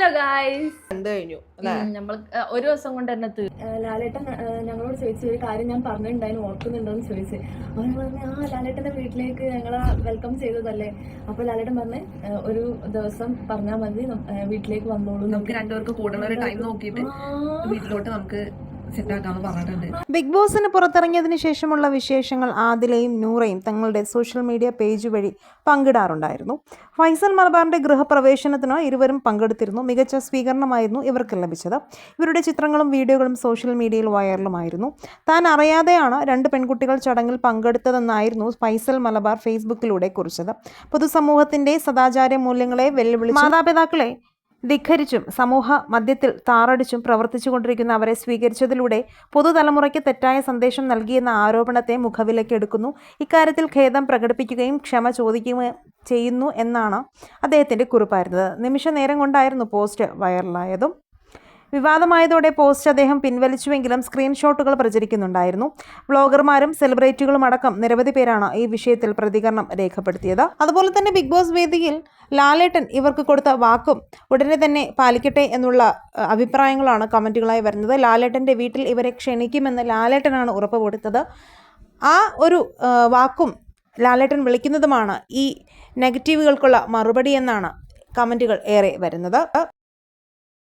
Hello guys. കണ്ടു കഴിഞ്ഞു? അല്ലേ? നമ്മൾ ഒരു ദിവസം കൊണ്ട് തന്നെ ലാലേട്ടൻ ഞങ്ങളോട് ചോദിച്ചു ഒരു കാര്യം ഞാൻ പറഞ്ഞിട്ടുണ്ടായിരുന്നു ഓർക്കുന്നുണ്ടോ എന്ന് ചോദിച്ചു അവൻ പറഞ്ഞു ആ ലാലേട്ടന്റെ വീട്ടിലേക്ക് ഞങ്ങളെ വെൽക്കം ചെയ്തതല്ലേ? അപ്പൊ ലാലേട്ടൻ പറഞ്ഞ് ഒരു ദിവസം പറഞ്ഞാൽ മതി വീട്ടിലേക്ക് വന്നോളൂ. നമുക്ക് രണ്ടുപേർക്ക് കൂടുതൽ ടൈം നോക്കിയിട്ട് വീട്ടിലോട്ട് നമുക്ക് പറഞ്ഞിട്ടുണ്ട്. ബിഗ് ബോസിന് പുറത്തിറങ്ങിയതിനു ശേഷമുള്ള വിശേഷങ്ങൾ ആദിലയും നൂറയും തങ്ങളുടെ സോഷ്യൽ മീഡിയ പേജ് വഴി പങ്കിടാറുണ്ടായിരുന്നു. ഫൈസൽ മലബാറിന്റെ ഗൃഹപ്രവേശനത്തിന് ഇരുവരും പങ്കെടുത്തിരുന്നു. മികച്ച സ്വീകരണമായിരുന്നു ഇവർക്ക് ലഭിച്ചത്. ഇവരുടെ ചിത്രങ്ങളും വീഡിയോകളും സോഷ്യൽ മീഡിയയിൽ വൈറലുമായിരുന്നു. താൻ അറിയാതെയാണ് രണ്ട് പെൺകുട്ടികൾ ചടങ്ങിൽ പങ്കെടുത്തതെന്നായിരുന്നു ഫൈസൽ മലബാർ ഫേസ്ബുക്കിലൂടെ കുറിച്ചത്. പൊതുസമൂഹത്തിന്റെ സദാചാര മൂല്യങ്ങളെ വെല്ലുവിളിച്ച് മാതാപിതാക്കളെ ധിഖരിച്ചും സമൂഹ മധ്യത്തിൽ താറടിച്ചും പ്രവർത്തിച്ചുകൊണ്ടിരിക്കുന്ന അവരെ സ്വീകരിച്ചതിലൂടെ പുതുതലമുറയ്ക്ക് തെറ്റായ സന്ദേശം നൽകിയെന്ന ആരോപണത്തെ മുഖവിലക്കെടുക്കുന്നു ഇക്കാര്യത്തിൽ ഖേദം പ്രകടിപ്പിക്കുകയും ക്ഷമ ചോദിക്കുകയും ചെയ്യുന്നു എന്നാണ് അദ്ദേഹത്തിന്റെ കുറിപ്പായിരുന്നത്. നിമിഷ നേരം കൊണ്ടായിരുന്നു പോസ്റ്റ് വൈറലായതും. വിവാദമായതോടെ പോസ്റ്റ് അദ്ദേഹം പിൻവലിച്ചുവെങ്കിലും സ്ക്രീൻഷോട്ടുകൾ പ്രചരിക്കുന്നുണ്ടായിരുന്നു. വ്ളോഗർമാരും സെലിബ്രിറ്റികളും അടക്കം നിരവധി പേരാണ് ഈ വിഷയത്തിൽ പ്രതികരണം രേഖപ്പെടുത്തിയത്. അതുപോലെ തന്നെ ബിഗ് ബോസ് വേദിയിൽ ലാലേട്ടൻ ഇവർക്ക് കൊടുത്ത വാക്കും ഉടനെ തന്നെ പാലിക്കട്ടെ എന്നുള്ള അഭിപ്രായങ്ങളാണ് കമന്റുകളായി വരുന്നത്. ലാലേട്ടന്റെ വീട്ടിൽ ഇവരെ ക്ഷണിക്കുമെന്ന് ലാലേട്ടനാണ് ഉറപ്പ് കൊടുത്തത് ആ ഒരു വാക്കും ലാലേട്ടൻ വിളിക്കുന്നതുമാണ് ഈ നെഗറ്റീവുകൾക്കുള്ള മറുപടി എന്നാണ് കമന്റുകൾ ഏറെ വരുന്നത്.